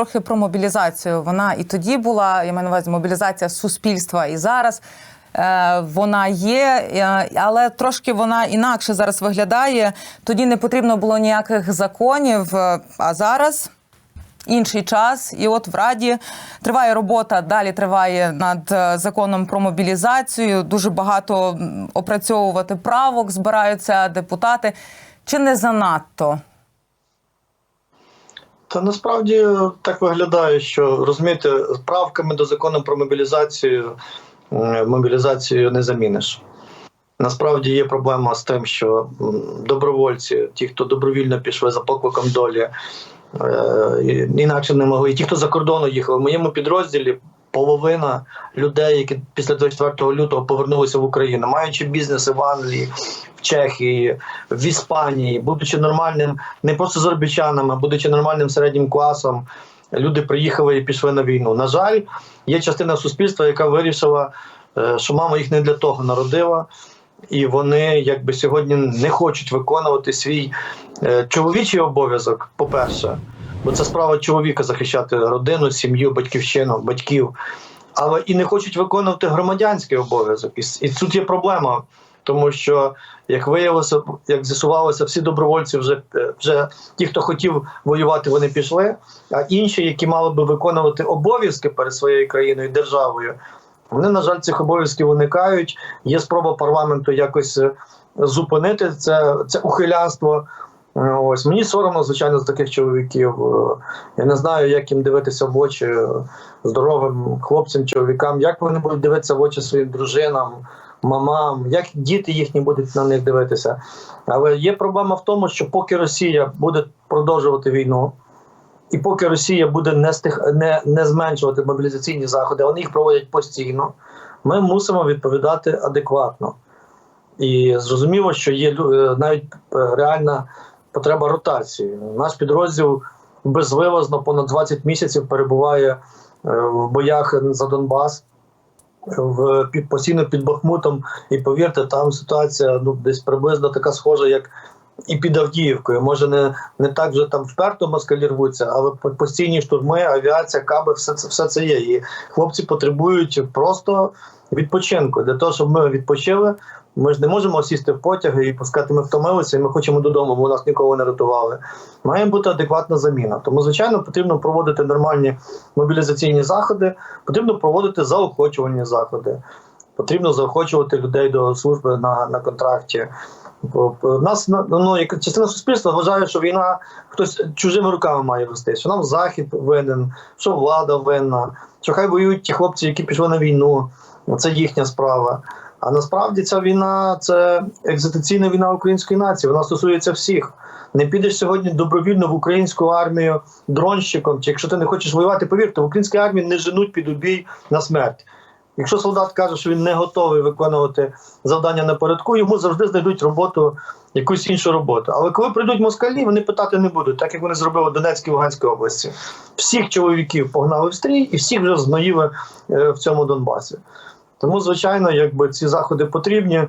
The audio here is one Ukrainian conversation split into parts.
трохи про мобілізацію. Вона і тоді була, я маю на увазі, мобілізація суспільства, і зараз е, вона є, е, але трошки вона інакше зараз виглядає. Тоді не потрібно було ніяких законів, е, а зараз. Інший час, і от в Раді триває робота. Далі триває над законом про мобілізацію. Дуже багато опрацьовувати правок збираються депутати. Чи не занадто? Та насправді так виглядає, що розумієте, правками до закону про мобілізацію мобілізацію не заміниш. Насправді є проблема з тим, що добровольці, ті, хто добровільно пішли за покликом долі, е, інакше не могли. І ті, хто за кордону їхали, в моєму підрозділі половина людей, які після 24 лютого повернулися в Україну, маючи бізнеси в Англії, в Чехії, в Іспанії, будучи нормальним, не просто заробітчанами, будучи нормальним середнім класом, люди приїхали і пішли на війну. На жаль, є частина суспільства, яка вирішила, е, що мама їх не для того народила. І вони якби сьогодні не хочуть виконувати свій е, чоловічий обов'язок, по-перше, бо це справа чоловіка захищати родину, сім'ю, батьківщину, батьків, але і не хочуть виконувати громадянський обов'язок. І, тут є проблема, тому що як виявилося, як з'ясувалося, всі добровольці вже, е, вже ті, хто хотів воювати, вони пішли. А інші, які мали би виконувати обов'язки перед своєю країною державою, вони, на жаль, цих обов'язків уникають. Є спроба парламенту якось е, зупинити це, це ухилянство. Ось мені соромно, звичайно, з таких чоловіків. Е, Я не знаю, як їм дивитися в очі здоровим хлопцям, чоловікам, як вони будуть дивитися в очі своїм дружинам, мамам, як діти їхні будуть на них дивитися. Але є проблема в тому, що поки Росія буде продовжувати війну, і поки Росія буде не, стих, не, не зменшувати мобілізаційні заходи, вони їх проводять постійно, ми мусимо відповідати адекватно. І зрозуміло, що є е, навіть е, реальна потреба ротації. Наш підрозділ безвивозно понад 20 місяців перебуває е, в боях за Донбас. В під постійно під Бахмутом, і повірте, там ситуація ну десь приблизно така схожа, як і під Авдіївкою. Може, не, не так вже там вперто москалі рвуться, але по- постійні штурми, авіація, каби, все це все це є. І хлопці потребують просто відпочинку. Для того, щоб ми відпочили, ми ж не можемо сісти в потяги і пускати, ми втомилися, і ми хочемо додому, бо нас ніколи не рятували. Має бути адекватна заміна. Тому, звичайно, потрібно проводити нормальні мобілізаційні заходи, потрібно проводити заохочувальні заходи. Потрібно заохочувати людей до служби на, на контракті. Нас на- ну, як частина суспільства вважає, що війна хтось чужими руками має вести, що нам захід винен, що влада винна, що хай воюють ті хлопці, які пішли на війну. Це їхня справа. А насправді ця війна це екзотаційна війна української нації. Вона стосується всіх. Не підеш сьогодні добровільно в українську армію дронщиком, чи якщо ти не хочеш воювати, повірте, в українській армії не женуть під убій на смерть. Якщо солдат каже, що він не готовий виконувати завдання напередку, йому завжди знайдуть роботу, якусь іншу роботу. Але коли прийдуть москалі, вони питати не будуть, так як вони зробили в Донецькій і Луганській області. Всіх чоловіків погнали в стрій і всіх вже зноїли е, в цьому Донбасі. Тому, звичайно, якби ці заходи потрібні,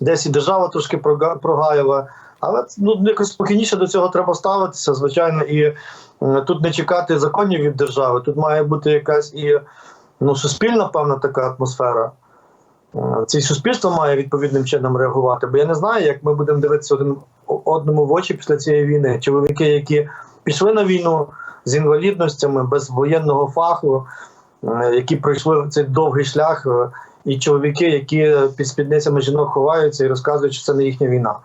десь і держава трошки прогаяла. Але ну, якось спокійніше до цього треба ставитися, звичайно, і тут не чекати законів від держави. Тут має бути якась і ну, суспільна певна така атмосфера. Е, Це суспільство має відповідним чином реагувати. Бо я не знаю, як ми будемо дивитися один одному в очі після цієї війни. Чоловіки, які пішли на війну з інвалідностями, без воєнного фаху, е, які пройшли цей довгий шлях, е, і чоловіки, які під спідницями жінок ховаються і розказують, що це не їхня війна.